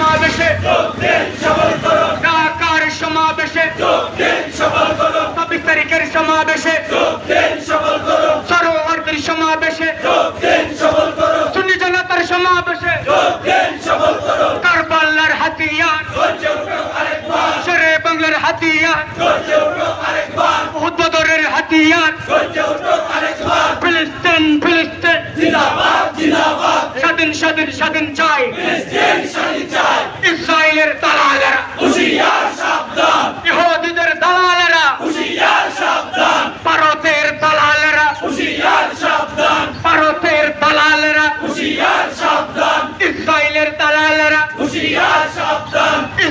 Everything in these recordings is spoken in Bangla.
সমাবেশে। ঢাকার সমাবেশে। ছাব্বিশ সমাবেশে। সরোয়ারদের সমাবেশে। সুন্নি জনতার সমাবেশে। কারবাল্লার হাতিয়ার। সরে বাংলার হাতিয়ার। উদ্বোধনের হাতিয়ার। স্বাধীন স্বাধীন স্বাধীন চাই।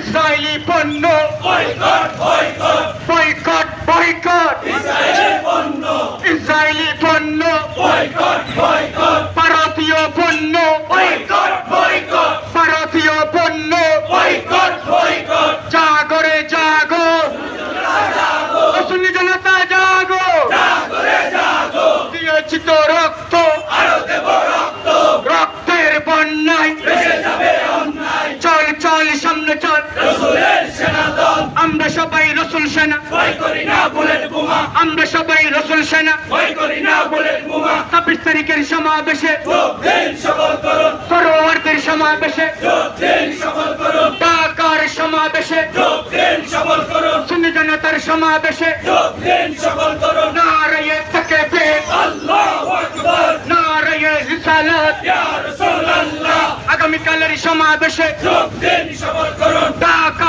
ইসরায়েলি পণ্য বয়কট বয়কট ইসরায়েলি পণ্য ভারতীয় সবাই রসুল সেনা আমরা সবাই রসুল সেনা। ছাব্বিশ তারিখের সমাবেশে। সরোয়ারদের সমাবেশে। ঢাকার সমাবেশে। সুন্নি জনতার সমাবেশে। নারায়ে থেকে নারায়ে রিসালাত। আগামীকালের সমাবেশে। ঢাকার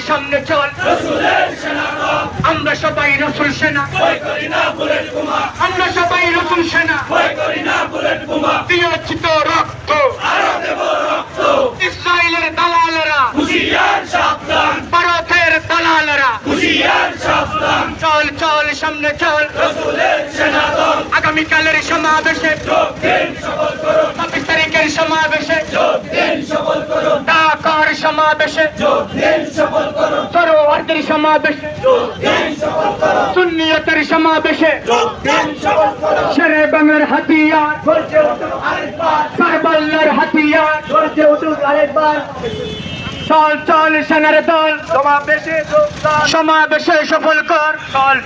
সামনে চল। আমরা সবাই রসুল সেনা। আমরা সবাই রসুল সেনা। রক্ত। ইসরায়েলের দালালেরা। ভারতের দালালেরা। চল চল সামনে চল। আগামীকালের সমাবেশে। ছাব্বিশ তারিখের সমাবেশে। ঢাকার সমাবেশে। সরোয়ারদের সমাবেশে। সুন্নিয়তের সমাবেশে শেরে বাংলার হাতিয়ার কারবাল্লার হাতিয়ার, চল চল সেনার দল। সমাবেশে সফল কর। চল